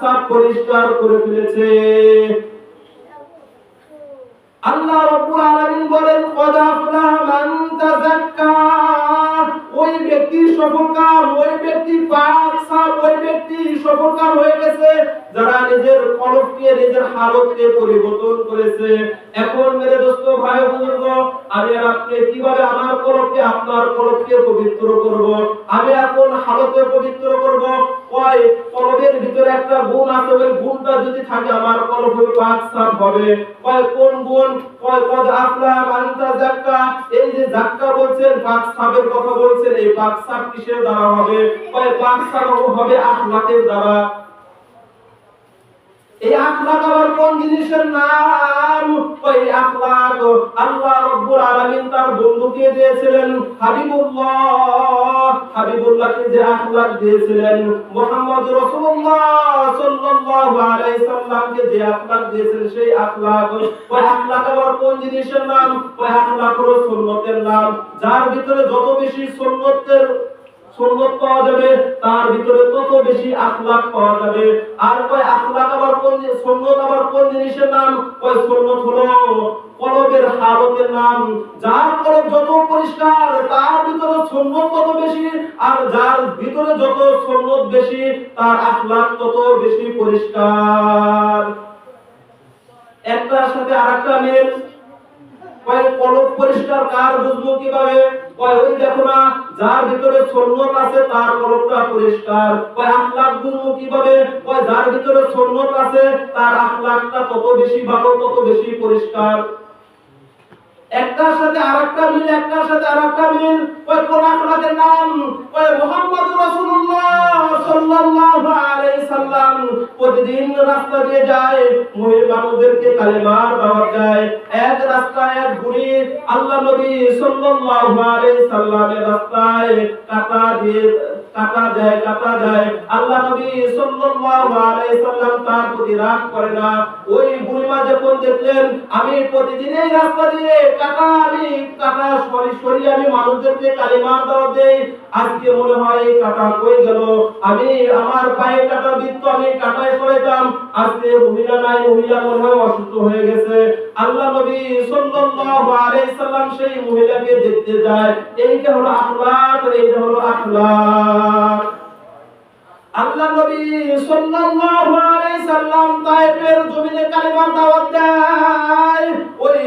সাফ পরিষ্কার করে ফেলেছে। আল্লাহ ওই ওই ব্যক্তি, পাক সাফ ওই ব্যক্তি সফলকাম হয়ে গেছে, যারা নিজের কলবকে, নিজের হালতকে পরিবর্তন করেছে। এখন মেরে দোস্ত, ভাই বুজুর্গ, আমি আর আপনি কীভাবে আমার কলবকে, আপনার কলবকে পবিত্র করব? আমি এখন হালতে পবিত্র করব। কয়, কলবের ভিতরে একটা গুণ আছে, ওই গুণটা যদি থাকে, আমার কলব হবে পাক সাফ হবে। কয়, কোন গুণ? কয়, কদ আফলা মানতা জাক্কা। এই যে জাক্কা বলছেন, পাক সাফের কথা বলছেন, এই পাক সাফ কিসের দ্বারা হবে? পাক সাফ হবে আখলাকের দ্বারা। এই আখলাক আবার কোন জিনিসের নাম? ওই আখলাক আল্লাহ রাব্বুল আলামিন তার বন্ধুকে দিয়েছিলেন হাবিবুল্লাহ। হাবিবুল্লাহকে যে আখলাক দিয়েছিলেন, মুহাম্মদ রাসূলুল্লাহ সাল্লামকে যে আখলাক দিয়েছেন, সেই আখলাক, ওই আখলাক আবার কোন জিনিসের নাম? ওই আখলাক হলো সুন্নতের নাম। যার ভিতরে যত বেশি সুন্নতের, সুন্নত পাওয়া যাবে, তার ভিতরে তত বেশি আখলাক পাওয়া যাবে। আর ওই আখলাক আবার কোন সুন্নত আবার কোন জিনিসের নাম? ওই সুন্নত হলো হালতের নাম, যার কলব যত পরিষ্কার, তার ভিতরে সুন্নত তত বেশি, আর যার ভিতরে যত সুন্নত বেশি, তার আখলাক তত বেশি পরিষ্কার। একটার সাথে মিল। পরিষ্কার কার বুঝব কীভাবে? কয়, ওই দেখো না, যার ভিতরে সুন্নত আছে, তার কলবটা পরিষ্কার। কয় বুঝব কীভাবে? কয়, যার ভিতরে সুন্নত আছে, তার তত বেশি ভালো, তত বেশি পরিষ্কার। একটার সাথে আরেকটা মিল, একটার সাথে আরেকটা মিল। কোন আখলাকের নাম মুহাম্মদ রাসূলুল্লাহ সাল্লাল্লাহু আলাইহি সাল্লাম। প্রতিদিন রাস্তা দিয়ে যায় মানুষদেরকে কালেমার দাওয়াত এক রাস্তায় এক বুড়ি আল্লাহ নবী সাল্লাল্লাহু আলাইহি সাল্লামের রাস্তায় কাটা দিয়ে, কাটা কাটা আল্লাহ নবী সাল্লাল্লাহু আলাইহি সাল্লাম তার প্রতি রাগ করে না। ওই বুড়িমা যখন দেখলেন, আমি প্রতিদিন এই রাস্তা দিয়ে কাটা আমি কাটা সরি আমি মানুষদেরকে কালিমার দাওয়াত দেই আজকে মনে হয় কাটা কই গেল। আমি আমার পায়ে কাটা বৃত্ত আমি কাটায় সরাইতাম আজকে মহিলা নাই, মহিলা মনে হয় অসুস্থ হয়ে গেছে। আল্লাহ নবী সাল্লাল্লাহু আলাইহি সাল্লাম সেই মহিলাকে দেখতে যায়। এইটা হলো আখলাক এইটা হলো আখলাক। আল্লাহ নবী সাল্লাল্লাহু আলাইহি সাল্লাম তায়েফের জমিনে কালিমার দাওয়াত দেয়।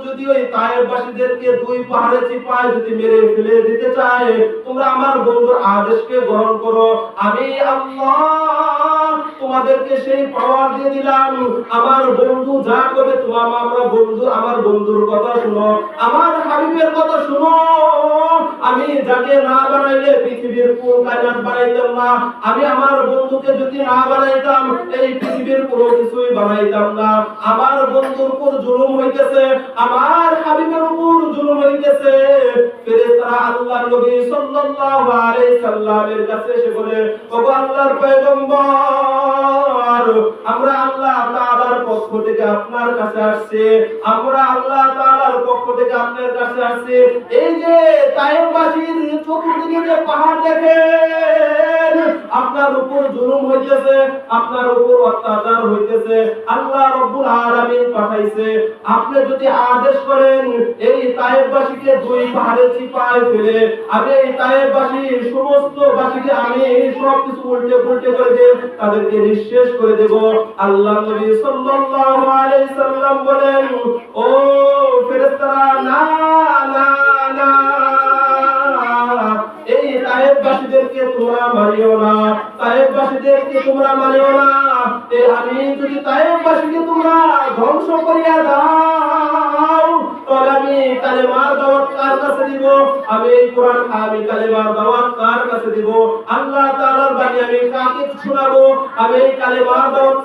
যদি ওই দুই যদি মেরে দিতে চায়, তোমরা আমার বন্ধুর আদেশকে গ্রহণ করো। আমি আল্লাহ তোমাদেরকে সেই পাওয়ার দিয়ে দিলাম। আমার বন্ধু যা করবে তোমার আমরা বন্ধু, আমার বন্ধুর কথা শুনো, আমার হাবিবের কথা শুনো। আমি যাকে না বানাইলে পৃথিবীর কোন কায়নাত বানাইতাম না। আমি আমার বন্ধুকে যদি না বানাইতাম, এই পৃথিবীর কোনো কিছুই বানাইতাম না। আমার বন্ধুর উপর জুলুম হইতেছে, আমার হাবিবের উপর জুলুম হইতেছে। ফেরেশতারা আল্লাহ নবী সাল্লাল্লাহু আলাইহি সাল্লামের কাছে এসে বলে, ওগো আল্লাহর পয়গম্বর আমরা আল্লাহ তাআলার পক্ষ থেকে আপনার কাছে আসছে, আমরা আল্লাহ তাআলার পক্ষ থেকে আপনার কাছে আসছে। এই যে তায়েববাসীর চতুর্দিকে যে পাহাড় দেখেন আপনার উপর জুলুম হইতেছে, আপনার উপর অত্যাচার হইতেছে। আল্লাহ রব্বুল আলামিন পাঠাইছে, আপনি যদি আদেশ করেন, এই তায়েববাসীকে দুই পাহাড়ে চিপায় ফেলে আমি এই তায়েববাসী, সমস্ত বাসীকে আমি এই সব কিছু উল্টে পুল্টে করে দিয়ে তাদেরকে নিঃশেষ করে দেব। আল্লাহ নবী সাল্লাল্লাহু আলাইহি সাল্লাম বলেন, ও ফেরেশতারা, না তায়েববাসীদেরকে তোমরা মারিও না, তায়েববাসীদেরকে তোমরা মারিও না। এ আমি যদি তায়েববাসীকে তোমরা ধ্বংস করিয়া দাও কালেমার দাওয়াত কার কাছে দিব? আমি কোরআন, আমি কালেমার দাওয়াত কার কাছে দিব? আল্লাহ তাআলার বাণী আমি কাকে শোনাবো? আমি কালেমার দাওয়াত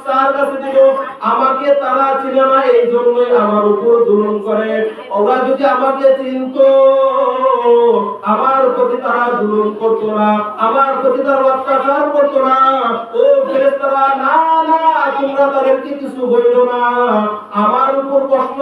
আমাকে তারা চিনে না এই জন্যই আমার উপর জুলুম করে। ওরা যদি আমাকে চিনতো, আমার প্রতি তারা জুলুম করতো না, আমার প্রতি তারা অত্যাচার করতো না। ও ফেরেশতারা, না না, তোমরা তাদেরকে কিছু বলল না। আমার উপর কষ্ট